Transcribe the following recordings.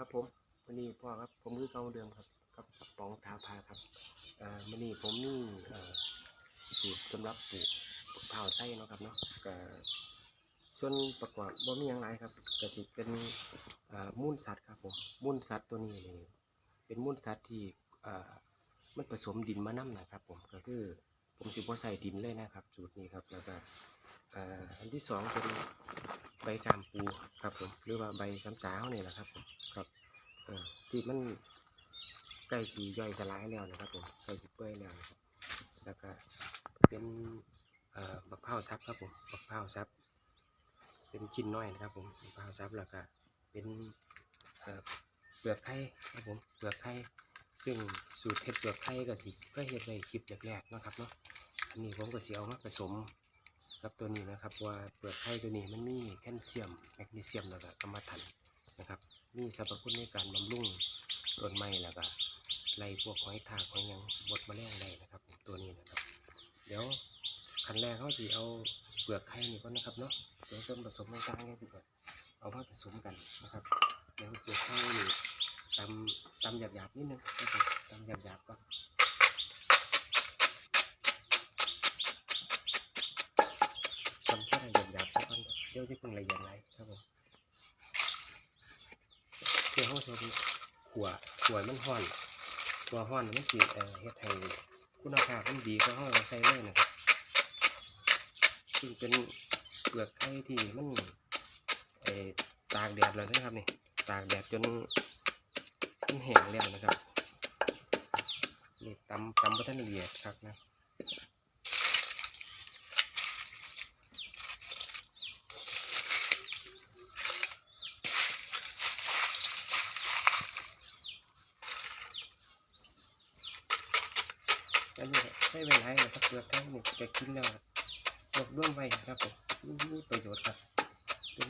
ครับผมวันนี้พ่อครับผมคือเก่าเดิมครับกับปองทาพาครับเอ่อวันนี้ผมนี่เอ่อสูตรสำหรับปลูกเผาวไส้เนาะครับเนาะก็ส่วนประกอบบ่มีหยังหลายครับก็สิเป็นเอ่อมูลสัตว์ครับผมมูลสัตว์ตัวนี้นี่เป็นมูลสัตว์ที่เอ่อมันผสมดินมานำนะครับ ผมก็คือผมสิบ่ใส่ดินเลยนะครับ สูตรนี้ครับแล้วก็เอ่ออันที่สองเป็นใบกามปูครับผมหรือว่าใบซ้ำสาวนี่แหละครับผมครับ ที่มันใกล้สีย่อยสลายแล้วนะครับผมใกล้สีเปื่อยแล้วนะครับแล้วก็เป็นบักพร้าซับครับผมบักพร้าซับ เป็นชิ้นน้อยนะครับผมบักพร้าซับแล้วก็เป็นเปลือกไข่ครับผมเปลือกไข่ซึ่งสูตรเห็ดเปลือกไข่ก็สิก็เห็ดไว้คลิปแรกๆนะครับเนาะอันนี้ผมก็เสิเอามาผสมกับตัวนี้นะครับว่าเปลือกไข่ตัวนี้มันมีแคลเซียมแมกนีเซียมแล้วก็กรรมฐานนะครับ มีสรรพคุณในการบำรุงต้นไม้แล้วก็ไล่พวกหอยทากหอยยังบดแมลงได้นะครับ ตัวนี้นะครับ เดี๋ยวขั้นแรกเขาสิเอาเปลือกไข่นี่ก่อนนะครับเนาะเดี๋ยวส่วนผสมต่างๆเนี่ยดีกว่าเอามาผสมกันนะครับเดี๋ยวเปลือกไข่นี่ตำตำหยาบๆนิดนึงนะครับตำหยาบๆก่อนทำแค่หยาบๆสักก่อนครับเดี๋ยวจะเพิ่งละเอียดไรครับผม เพื่อเขาใช้ขัวขัวมันห้อนขัวห้อนมันสิเอ่อเฮ็ดให้คุณภาพมันดีก็ห้องเราใส่เลยนะครับซึ่งเป็นเปลือกไข่ที่มันเอ่อตากแดดแล้วนะครับนี่ตากแดดจนมันแห้งแล้วนะครับนี่ตำตำพัฒนละเอียดครับนะ อันนี้ใช้เวลานะครับเปลือกไข่นี่จะกินแล้วรวบรวมไว้ครับผมมีประโยชน์ครับเป็น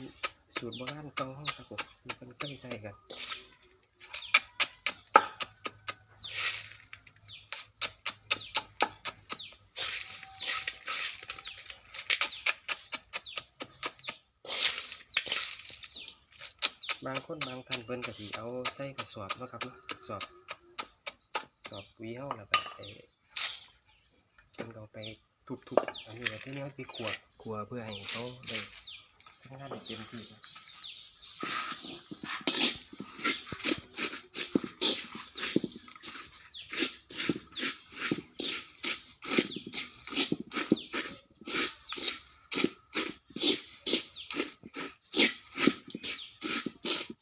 สูตรโบราณก่าห้องครับผมมีคนเคยใส่กันบางคนบางท่านเพิ่นก็สิเอาใส่กระสอบนะครับสอบสอบปุ๋ยเฮาแล้วก็ไปเพิ่นเอาไปทุบๆอันนี้ก็ที่นี่ไปขวดขวดเพื่อให้เขาได้ทำงานได้เต็มที่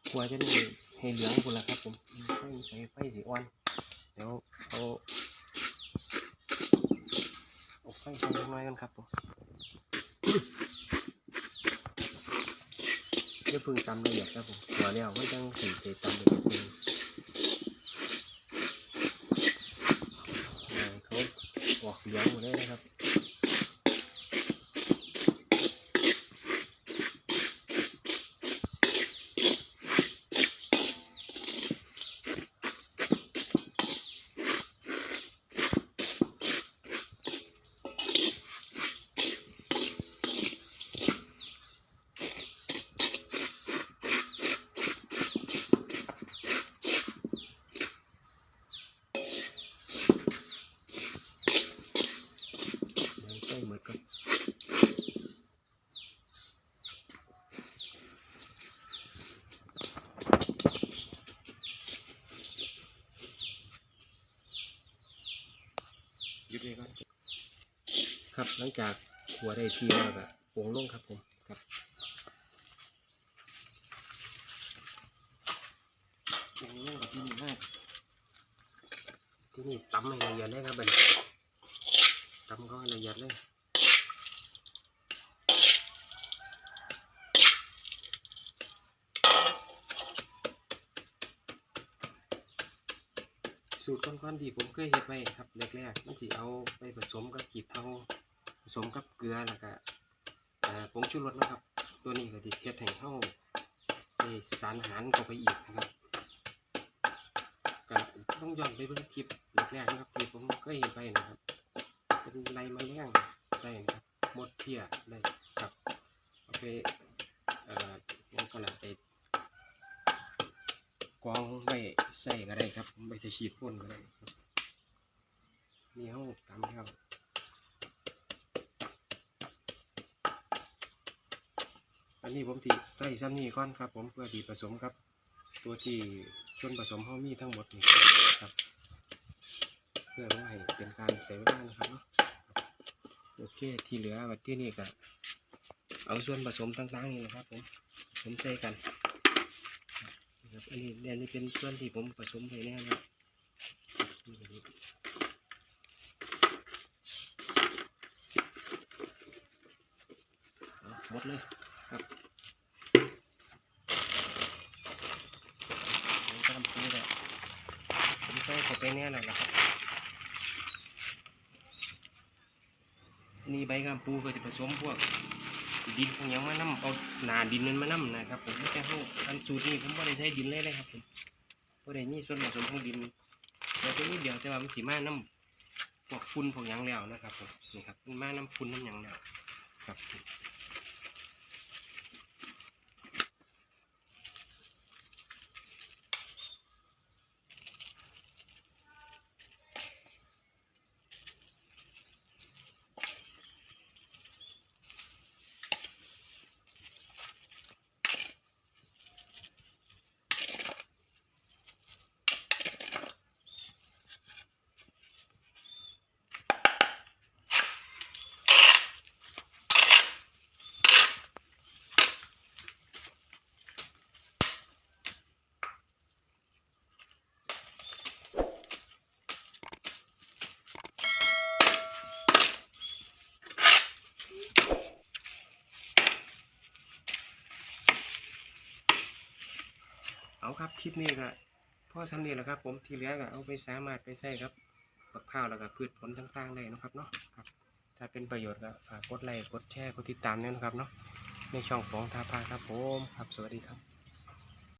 ขวดจะนี่ให้เหลืองพุ่นละครับผมไฟใส่ไฟสีอ่อนเดี๋ยวเอา เอาไฟใส่เล็กน้อยกันครับผมเดี๋ยวพึ่งตำละเอียดครับผมหัวแล้วไม่ต้องถึงเตะตำละเอียดเลยอ่าเขาออกเหลืองหมดเลยนะครับ เดี๋ยวใส่หมดก่อน หยุดเลยก่อนครับหลังจากหัวได้ทีแล้วก็โป่งลงครับผมครับโป่งลงกับที่นี่มากที่นี่ตำให้ละเอียดเลยครับบัดนตำก็ละเอียดเลย สูตรก้อนๆที่ผมเคยเฮ็ดไว้ครับแรกๆมันสิเอาไปผสมกับกีบเทาผสมกับเกลือแล้วก็ผงชูรสนะครับ ตัวนี้ก็ติเฮ็ดให้เข้าได้สารอาหารเข้าไปอีกนะครับก็ต้องย้อนไปเบิ่งคลิปแรกๆนะครับที่ผมเคยเฮ็ดไว้นะครับเป็นไรแมลงได้นะครับหมดเพียได้ครับเอเอ่อยังก็ละไป กองไว้ใส่ก็ได้ครับผมไปจะฉีดพ่นก็ได้ครับนี่เขาตามแล้วอันนี้ผมที่ใส่ซ้ำนี่ก่อนครับ ผมเพื่อที่ผสมกับ ตัวที่ส่วนผสมเขามีทั้งหมดนี่ครับ เพื่อว่ให้เป็นการใส่เวลานะครับเนาะโอเคที่เหลือวัดที่นี่ก็เอาส่วนผสมต่างๆนี่นะครับผมผสมใส่กัน ครับอันนี้อันนี้เป็นส่วนที่ผมผสมไปแน่แล้วนี่อันนี้เอาหมดเลยครับผมทำไปูเลยผมใส่เข้าไปแน่แล้วนะครับนี่ใบกามปูก็จะผสมพวก ดินของยังมานํเอาหนาดินนั้นมานํนะครับผมไม่ใช่ห้อันสูตรนี้ผมไม่ได้ใช้ดินเลยนะครับผมไม่ได้มีส่วนผสมของดินเดี๋ยวตัวนี้เดียวแต่ว่ามันสีมานํพวกฟุ้นพวกยังแล้วนะครับผมนี่ครับมันมาน้ำฝุ่นน้ำยังแล้วครับ ครับคลิปนี้ก็พ่อสำเนียแล้วครับ ผมที่เหลือก็เอาไปสามารถไปใส่ครับปักข้าวแล้วก็พืชผลต่างๆได้นะครับเนาะครับ ถ้าเป็นประโยชน์ก็ฝากกดไลค์กดแชร์กดติดตามด้วยนะครับเนาะในช่องของทาพาครับผมครับสวัสดีครับ